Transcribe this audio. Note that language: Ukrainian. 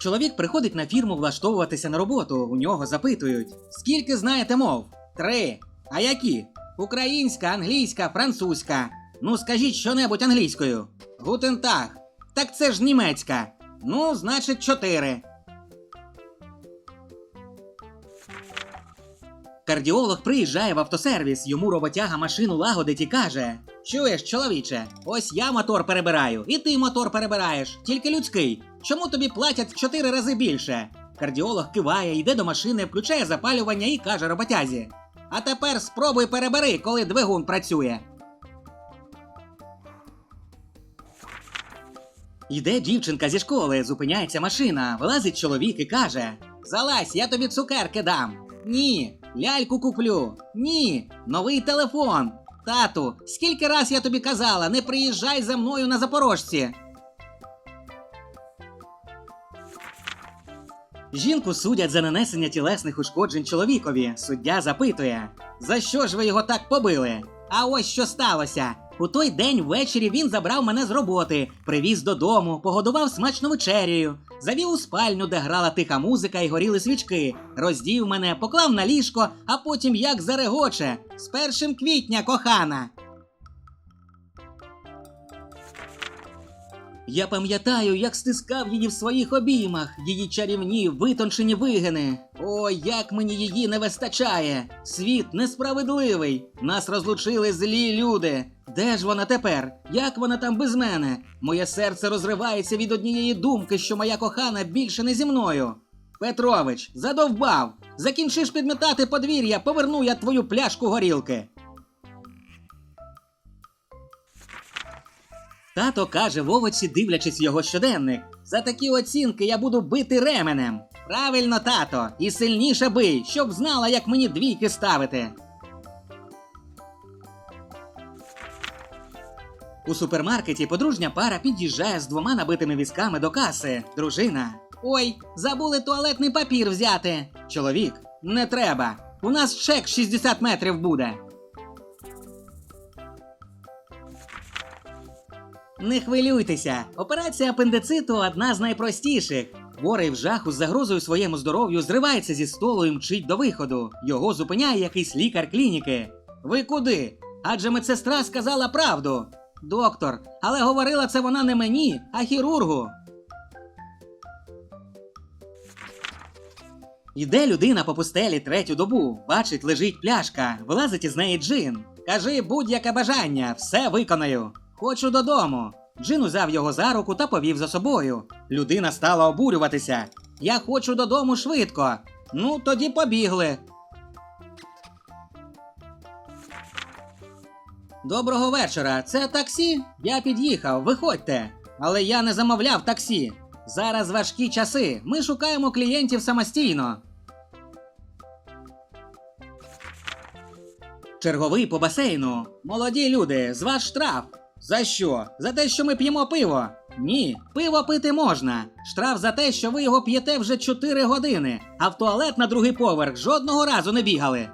Чоловік приходить на фірму влаштовуватися на роботу. У нього запитують: скільки знаєте мов? Три. А які? Українська, англійська, французька. Ну, скажіть щонебудь англійською. Гутентаг. Так це ж німецька. Ну, значить, чотири. Кардіолог приїжджає в автосервіс, йому роботяга машину лагодить і каже: Чуєш, чоловіче, ось я мотор перебираю, і ти мотор перебираєш, тільки людський. Чому тобі платять в чотири рази більше? Кардіолог киває, йде до машини, включає запалювання і каже роботязі: А тепер спробуй перебери, коли двигун працює. Йде дівчинка зі школи, зупиняється машина, вилазить чоловік і каже: Залазь, я тобі цукерки дам. Ні, ляльку куплю. Ні, новий телефон. Тату, скільки раз я тобі казала, не приїжджай за мною на запорожці. Жінку судять за нанесення тілесних ушкоджень чоловікові. Суддя запитує: За що ж ви його так побили? А ось що сталося. У той день ввечері він забрав мене з роботи, привіз додому, погодував смачно вечерею, завів у спальню, де грала тиха музика і горіли свічки, роздів мене, поклав на ліжко, а потім як зарегоче. З першим квітня, кохана. Я пам'ятаю, як стискав її в своїх обіймах, її чарівні, витончені вигини. Ой, як мені її не вистачає! Світ несправедливий. Нас розлучили злі люди. Де ж вона тепер? Як вона там без мене? Моє серце розривається від однієї думки, що моя кохана більше не зі мною. Петрович, задовбав! Закінчиш підметати подвір'я, поверну я твою пляшку горілки. Тато каже Вовочці, дивлячись його щоденник. За такі оцінки я буду бити ременем. Правильно, тато, і сильніше бий, щоб знала, як мені двійки ставити. У супермаркеті подружня пара під'їжджає з двома набитими візками до каси. Дружина. Ой, забули туалетний папір взяти. Чоловік. Не треба. У нас чек 60 метрів буде. Не хвилюйтеся, операція апендициту одна з найпростіших. Хворий в жаху з загрозою своєму здоров'ю зривається зі столу і мчить до виходу. Його зупиняє якийсь лікар клініки. Ви куди? Адже медсестра сказала правду. Доктор, але говорила це вона не мені, а хірургу. Йде людина по пустелі третю добу, бачить, лежить пляшка, вилазить із неї джин. Кажи будь-яке бажання, все виконаю. Хочу додому. Джин узяв його за руку та повів за собою. Людина стала обурюватися. Я хочу додому швидко. Ну, тоді побігли. Доброго вечора. Це таксі? Я під'їхав, виходьте. Але я не замовляв таксі. Зараз важкі часи. Ми шукаємо клієнтів самостійно. Черговий по басейну. Молоді люди, з вас штраф. За що? За те, що ми п'ємо пиво? Ні, пиво пити можна. Штраф за те, що ви його п'єте вже 4 години, а в туалет на другий поверх жодного разу не бігали.